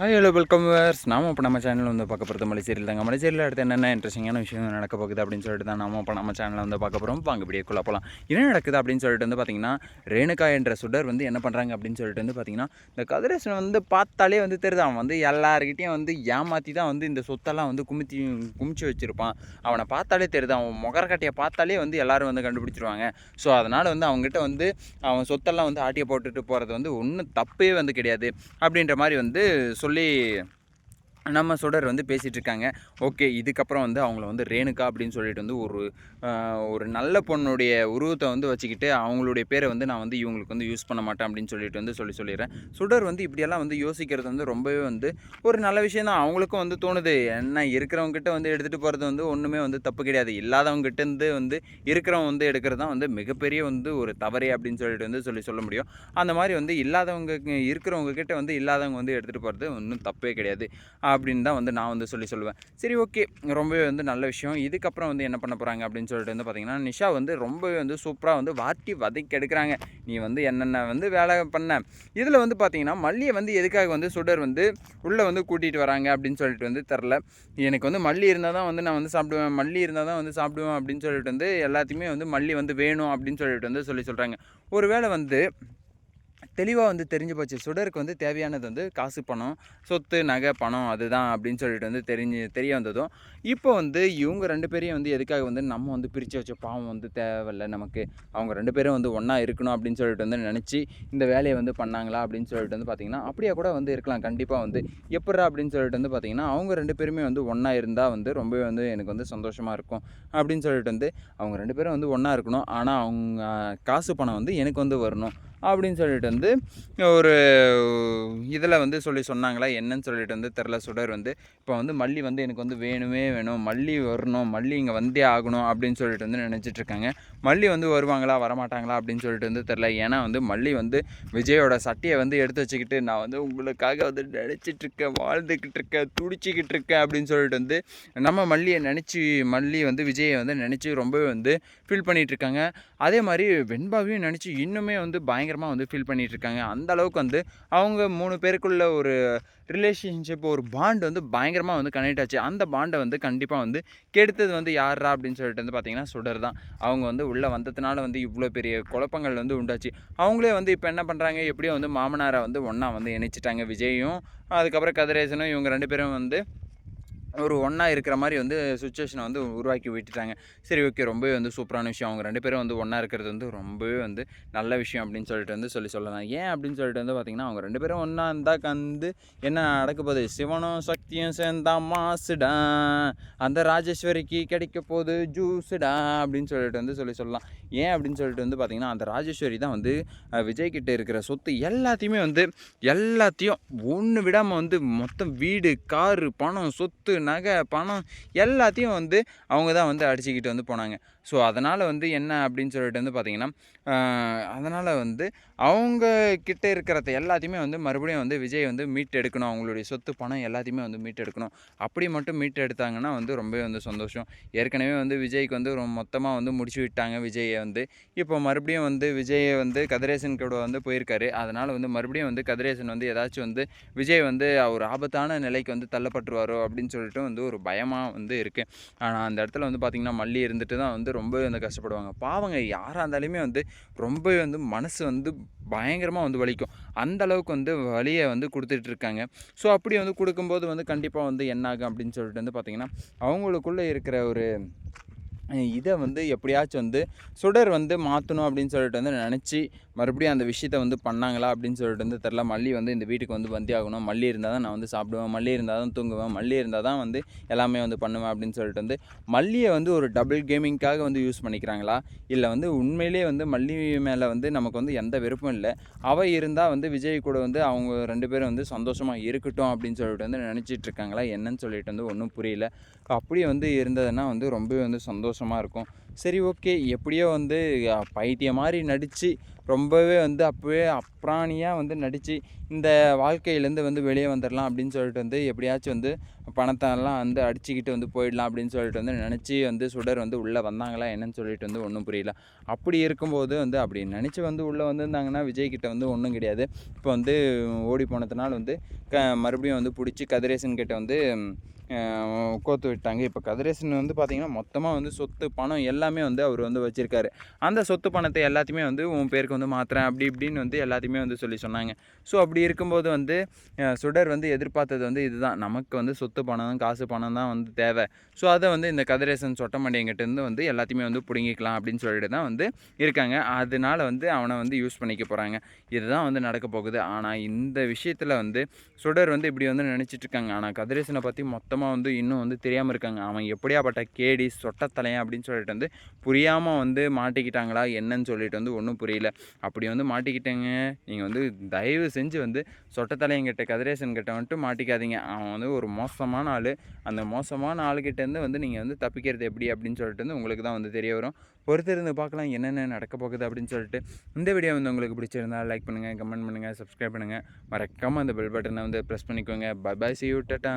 Hi hello welcome verse நாம இப்போ நம்ம சேனலில் வந்து பார்க்க போகிறது மலைச்சேரியில் தாங்க. மலைச்சேரியில் அடுத்து என்னென்ன இன்ட்ரெஸ்டிங்கான விஷயம் நடக்க போகுது அப்படின்னு சொல்லிட்டு தான் நாம இப்போ நம்ம சேனலில் வந்து பார்க்க போகிறோம் வாங்க வீடியோக்குள்ள போகலாம் என்ன நடக்குது அப்படின்னு சொல்லிட்டு வந்து பார்த்தீங்கன்னா ரேணுகா என்ற சுடர் வந்து என்ன பண்ணுறாங்க அப்படின்னு சொல்லிட்டு வந்து பார்த்தீங்கன்னா இந்த கதிரேசன் வந்து பார்த்தாலே வந்து தெரியுது. அவன் வந்து எல்லாருக்கிட்டையும் வந்து ஏமாற்றி தான் வந்து இந்த சொத்தெல்லாம் வந்து குமித்தி குமிச்சு வச்சுருப்பான். அவனை பார்த்தாலே தெரியுது. அவன் முகரக்கட்டையை பார்த்தாலே வந்து எல்லோரும் வந்து கண்டுபிடிச்சிருவாங்க. ஸோ அதனால் வந்து அவங்ககிட்ட வந்து அவன் சொத்தெல்லாம் வந்து ஆட்டியை போட்டுட்டு போகிறது வந்து ஒன்றும் தப்பே வந்து கிடையாது. அப்படின்ற மாதிரி வந்து சொல்லி நம்ம சுடர் வந்து பேசிகிட்டு இருக்காங்க ஓகே இதுக்கப்புறம் வந்து அவங்கள வந்து ரேணுகா அப்படின்னு சொல்லிட்டு வந்து ஒரு ஒரு நல்ல பொண்ணுடைய உருவத்தை வந்து வச்சுக்கிட்டு அவங்களுடைய பேரை வந்து நான் வந்து இவங்களுக்கு வந்து யூஸ் பண்ண மாட்டேன் அப்படின்னு சொல்லிட்டு வந்து சொல்லி சொல்லிடுறேன். சுடர் வந்து இப்படியெல்லாம் வந்து யோசிக்கிறது வந்து ரொம்பவே வந்து ஒரு நல்ல விஷயம் தான். அவங்களுக்கும் வந்து தோணுது. என்ன இருக்கிறவங்ககிட்ட வந்து எடுத்துகிட்டு போகிறது வந்து ஒன்றுமே வந்து தப்பு கிடையாது. இல்லாதவங்க இருந்து வந்து இருக்கிறவங்க வந்து எடுக்கிறது தான் வந்து மிகப்பெரிய வந்து ஒரு தவறே அப்படின்னு சொல்லிட்டு வந்து சொல்லி சொல்ல முடியும். அந்த மாதிரி வந்து இல்லாதவங்க இருக்கிறவங்க கிட்ட வந்து இல்லாதவங்க வந்து எடுத்துகிட்டு போகிறது ஒன்றும் தப்பே கிடையாது. அப்படின்னு தான் வந்து நான் வந்து சொல்லி சொல்லுவேன். சரி ஓகே. ரொம்பவே வந்து நல்ல விஷயம். இதுக்கப்புறம் வந்து என்ன பண்ண போகிறாங்க அப்படின்னு சொல்லிட்டு வந்து பார்த்தீங்கன்னா நிஷா வந்து ரொம்பவே வந்து சூப்பராக வந்து வாட்டி வதக்கி எடுக்கிறாங்க. நீ வந்து என்னென்ன வந்து வேலை பண்ண? இதில் வந்து பார்த்தீங்கன்னா மல்லியை வந்து எதுக்காக வந்து சுடர் வந்து உள்ளே வந்து கூட்டிகிட்டு வராங்க அப்படின்னு சொல்லிட்டு வந்து தெரில எனக்கு வந்து மல்லி இருந்தால் தான் வந்து நான் வந்து சாப்பிடுவேன். மல்லி இருந்தால் தான் வந்து சாப்பிடுவேன் அப்படின்னு சொல்லிட்டு வந்து எல்லாத்தையுமே வந்து மல்லி வந்து வேணும் அப்படின்னு சொல்லிட்டு வந்து சொல்லி சொல்கிறாங்க ஒருவேளை வந்து தெளிவாக வந்து தெரிஞ்சு போச்சு. சுடருக்கு வந்து தேவையானது வந்து காசு பணம் சொத்து நகை பணம் அதுதான் அப்படின்னு சொல்லிட்டு வந்து தெரிஞ்சு தெரிய வந்ததும். இப்போ வந்து இவங்க ரெண்டு பேரையும் வந்து எதுக்காக வந்து நம்ம வந்து பிரித்து வச்ச பாவம் வந்து தேவையில்ல நமக்கு. அவங்க ரெண்டு பேரும் வந்து ஒன்றா இருக்கணும் அப்படின்னு சொல்லிட்டு வந்து நினச்சி இந்த வேலையை வந்து பண்ணாங்களா அப்படின்னு சொல்லிட்டு வந்து பார்த்திங்கன்னா அப்படியே கூட வந்து இருக்கலாம். கண்டிப்பாக வந்து எப்படா அப்படின்னு சொல்லிட்டு வந்து பார்த்திங்கன்னா அவங்க ரெண்டு பேருமே வந்து ஒன்றா இருந்தால் வந்து ரொம்பவே வந்து எனக்கு வந்து சந்தோஷமாக இருக்கும் அப்படின்னு சொல்லிட்டு வந்து அவங்க ரெண்டு பேரும் வந்து ஒன்றா இருக்கணும். ஆனால் அவங்க காசு பணம் வந்து எனக்கு வந்து வரணும். அப்படின்னு சொல்லிட்டு வந்து ஒரு இதில் வந்து சொல்லி சொன்னாங்களா என்னன்னு சொல்லிட்டு வந்து தெரில. சுடர் வந்து இப்போ வந்து மல்லி வந்து எனக்கு வந்து வேணுமே வேணும். மல்லி வரணும். மல்லி இங்கே வந்தே ஆகணும். அப்படின்னு சொல்லிட்டு வந்து நினச்சிட்டு இருக்காங்க. மல்லி வந்து வருவாங்களா வரமாட்டாங்களா அப்படின்னு சொல்லிட்டு வந்து தெரில. ஏன்னா வந்து மல்லி வந்து விஜயோட சட்டையை வந்து எடுத்து வச்சுக்கிட்டு நான் வந்து உங்களுக்காக வந்து நினச்சிட்டு இருக்கேன் வாழ்ந்துக்கிட்டு இருக்கேன் துடிச்சிக்கிட்டு இருக்கேன். அப்படின்னு சொல்லிட்டு வந்து நம்ம மல்லியை நினச்சி மல்லி வந்து விஜயை வந்து நினச்சி ரொம்பவே வந்து ஃபீல் பண்ணிகிட்டு இருக்காங்க. அதே மாதிரி வெண்பாவையும் நினச்சி இன்னுமே வந்து பயங்கர பயங்கரமாக வந்து ஃபீல் பண்ணிகிட்டு இருக்காங்க அந்த அளவுக்கு வந்து அவங்க மூணு பேருக்குள்ள ஒரு ரிலேஷன்ஷிப் ஒரு பாண்ட் வந்து பயங்கரமாக வந்து கனெக்ட் ஆச்சு. அந்த பாண்டை வந்து கண்டிப்பாக வந்து கெடுத்தது வந்து யாரா அப்படின்னு சொல்லிட்டு வந்து பார்த்தீங்கன்னா சுடர் தான். அவங்க வந்து உள்ளே வந்ததுனால வந்து இவ்வளோ பெரிய குழப்பங்கள் வந்து உண்டாச்சு. அவங்களே வந்து இப்போ என்ன பண்ணுறாங்க எப்படியோ வந்து மாமனாரை வந்து ஒன்றா வந்து இணைச்சிட்டாங்க விஜயும் அதுக்கப்புறம் கதிரேசனும் இவங்க ரெண்டு பேரும் வந்து ஒரு ஒன்றா இருக்கிற மாதிரி வந்து சுச்சுவேஷனை வந்து உருவாக்கி விட்டுட்டாங்க. சரி ஓகே ரொம்பவே வந்து சூப்பரான விஷயம். அவங்க ரெண்டு பேரும் வந்து ஒன்றா இருக்கிறது வந்து ரொம்பவே வந்து நல்ல விஷயம் அப்படின்னு சொல்லிட்டு வந்து சொல்லி சொல்லலாம். ஏன் அப்படின்னு சொல்லிட்டு வந்து பார்த்திங்கன்னா அவங்க ரெண்டு பேரும் ஒன்றா இருந்தால் கந்து என்ன நடக்க போகுது? சிவனும் சக்தியும் சேர்ந்தா மாசுடா. அந்த ராஜேஸ்வரிக்கு கிடைக்க போகுது ஜூஸுடா அப்படின்னு சொல்லிட்டு வந்து சொல்லி சொல்லலாம். ஏன் அப்படின்னு சொல்லிட்டு வந்து பார்த்திங்கன்னா அந்த ராஜேஸ்வரி தான் வந்து விஜய் கிட்டே இருக்கிற சொத்து எல்லாத்தையுமே வந்து எல்லாத்தையும் ஒன்று விடாமல் வந்து மொத்தம் வீடு காரு பணம் சொத்து நகை பணம் எல்லாத்தையும் வந்து அவங்க தான் வந்து அடிச்சுக்கிட்டு வந்து போனாங்க. ஸோ அதனால் வந்து என்ன அப்படின்னு சொல்லிட்டு வந்து பார்த்திங்கன்னா அதனால் வந்து அவங்க கிட்ட இருக்கிறத எல்லாத்தையுமே வந்து மறுபடியும் வந்து விஜய் வந்து மீட் எடுக்கணும் அவங்களுடைய சொத்து பணம் எல்லாத்தையுமே வந்து மீட் எடுக்கணும் அப்படி மட்டும் மீட் எடுத்தாங்கன்னா வந்து ரொம்பவே வந்து சந்தோஷம். ஏற்கனவே வந்து விஜய்க்கு வந்து ரொம்ப மொத்தமாக வந்து முடிச்சு விட்டாங்க விஜயை வந்து. இப்போ மறுபடியும் வந்து விஜயை வந்து கதிரேசன் கூட வந்து போயிருக்காரு. அதனால் வந்து மறுபடியும் வந்து கதிரேசன் வந்து ஏதாச்சும் வந்து விஜய் வந்து அவர் ஆபத்தான நிலைக்கு வந்து தள்ளப்பட்டுருவாரோ அப்படின்னு சொல்லிட்டு வந்து ஒரு பயமாக வந்து இருக்குது ஆனால் அந்த இடத்துல வந்து பார்த்திங்கன்னா மல்லி இருந்துட்டு தான் வந்து ரொம்பவே வந்து கஷ்டப்படுவாங்க. பாவங்க யாராக இருந்தாலுமே வந்து ரொம்பவே வந்து மனசு வந்து பயங்கரமாக வந்து வலிக்கும். அந்த அளவுக்கு வந்து வலியை வந்து கொடுத்துட்டு இருக்காங்க. ஸோ அப்படி வந்து கொடுக்கும்போது வந்து கண்டிப்பாக வந்து என்ன ஆகும் அப்படின்னு சொல்லிட்டு வந்து பார்த்திங்கன்னா அவங்களுக்குள்ளே இருக்கிற ஒரு இதை வந்து எப்படியாச்சும் வந்து சுடர் வந்து மாற்றணும் அப்படின்னு சொல்லிட்டு வந்து நினச்சி மறுபடியும் அந்த விஷயத்த வந்து பண்ணாங்களா அப்படின்னு சொல்லிட்டு வந்து தெரில மல்லி வந்து இந்த வீட்டுக்கு வந்து வந்தியாகணும் ஆகணும். மல்லி இருந்தால் தான் நான் வந்து சாப்பிடுவேன். மல்லி இருந்தால் தான் தூங்குவேன். மல்லி இருந்தால் தான் வந்து எல்லாமே வந்து பண்ணுவேன் அப்படின்னு சொல்லிட்டு வந்து மல்லியை வந்து ஒரு டபுள் கேமிங்க்காக வந்து யூஸ் பண்ணிக்கிறாங்களா? இல்லை வந்து உண்மையிலேயே வந்து மல்லி மேலே வந்து நமக்கு வந்து எந்த விருப்பம் இல்லை. அவள் இருந்தால் வந்து விஜய் கூட வந்து அவங்க ரெண்டு பேரும் வந்து சந்தோஷமாக இருக்கட்டும் அப்படின்னு சொல்லிட்டு வந்து நினச்சிட்டு இருக்காங்களா? என்னன்னு சொல்லிட்டு வந்து ஒன்றும் புரியல. அப்படியே வந்து இருந்ததுன்னா வந்து ரொம்பவே வந்து சந்தோஷம். சந்தோஷமாக இருக்கும். சரி ஓகே. எப்படியோ வந்து பைத்திய பைத்தியம் மாதிரி நடித்து ரொம்பவே வந்து அப்போவே அப்ராணியாக வந்து நடித்து இந்த வாழ்க்கையிலேருந்து வந்து வெளியே வந்துடலாம் அப்படின்னு சொல்லிட்டு வந்து எப்படியாச்சும் வந்து பணத்தெல்லாம் வந்து அடிச்சுக்கிட்டு வந்து போயிடலாம் அப்படின்னு சொல்லிட்டு வந்து நினச்சி வந்து சுடர் வந்து உள்ளே வந்தாங்களா என்னன்னு சொல்லிட்டு வந்து ஒன்றும் புரியல. அப்படி இருக்கும்போது வந்து அப்படி நினச்சி வந்து உள்ளே வந்திருந்தாங்கன்னா விஜய்கிட்ட வந்து ஒன்றும் கிடையாது. இப்போ வந்து ஓடி போனதுனால வந்து க மறுபடியும் வந்து பிடிச்சி கதிரேசன் கிட்ட வந்து கோத்து விட்டாங்க. இப்போ கதிரேசன் வந்து பார்த்திங்கன்னா மொத்தமாக வந்து சொத்து பணம் எல்லாமே வந்து அவர் வந்து வச்சுருக்காரு. அந்த சொத்து பணத்தை எல்லாத்தையுமே வந்து உன் பேருக்கு வந்து மாற்றுறேன் அப்படி இப்படின்னு வந்து எல்லாத்தையுமே வந்து சொல்லி சொன்னாங்க. ஸோ அப்படி இருக்கும்போது வந்து சுடர் வந்து எதிர்பார்த்தது வந்து இதுதான். நமக்கு வந்து சொத்து பணம் காசு பணம் தான் வந்து தேவை. ஸோ அதை வந்து இந்த கதிரேசன் சொட்டமண்டியங்கிட்டேருந்து வந்து எல்லாத்தையுமே வந்து பிடுங்கிக்கலாம் அப்படின்னு சொல்லிட்டு தான் வந்து இருக்காங்க. அதனால வந்து அவனை வந்து யூஸ் பண்ணிக்க போகிறாங்க இதுதான் வந்து நடக்க போகுது. ஆனால் இந்த விஷயத்தில் வந்து சுடர் வந்து இப்படி வந்து நினச்சிட்டு இருக்காங்க. ஆனால் கதிரேசனை பற்றி மொத்தம் மொத்தமாக வந்து இன்னும் வந்து தெரியாமல் இருக்காங்க. அவன் எப்படியாப்பட்ட கேடி சொட்டத்தலையன் அப்படின்னு சொல்லிட்டு வந்து புரியாமல் வந்து மாட்டிக்கிட்டாங்களா என்னன்னு சொல்லிட்டு வந்து ஒன்றும் புரியல. அப்படி வந்து மாட்டிக்கிட்டேங்க. நீங்கள் வந்து தயவு செஞ்சு வந்து சொட்டத்தலையங்கிட்ட கதிரேசன் கிட்ட வந்துட்டு மாட்டிக்காதீங்க. அவன் வந்து ஒரு மோசமான ஆள். அந்த மோசமான ஆளுகிட்டேருந்து வந்து நீங்கள் வந்து தப்பிக்கிறது எப்படி அப்படின்னு சொல்லிட்டு வந்து உங்களுக்கு தான் வந்து தெரிய வரும். பொறுத்திருந்து பார்க்கலாம் என்னென்ன நடக்க போகுது அப்படின்னு சொல்லிட்டு. இந்த வீடியோ வந்து உங்களுக்கு பிடிச்சிருந்தா லைக் பண்ணுங்கள் கமெண்ட் பண்ணுங்கள் சப்ஸ்கிரைப் பண்ணுங்கள் மறக்காமல் அந்த பெல் பட்டனை வந்து ப்ரெஸ் பண்ணிக்கோங்க. Bye bye see you ta-ta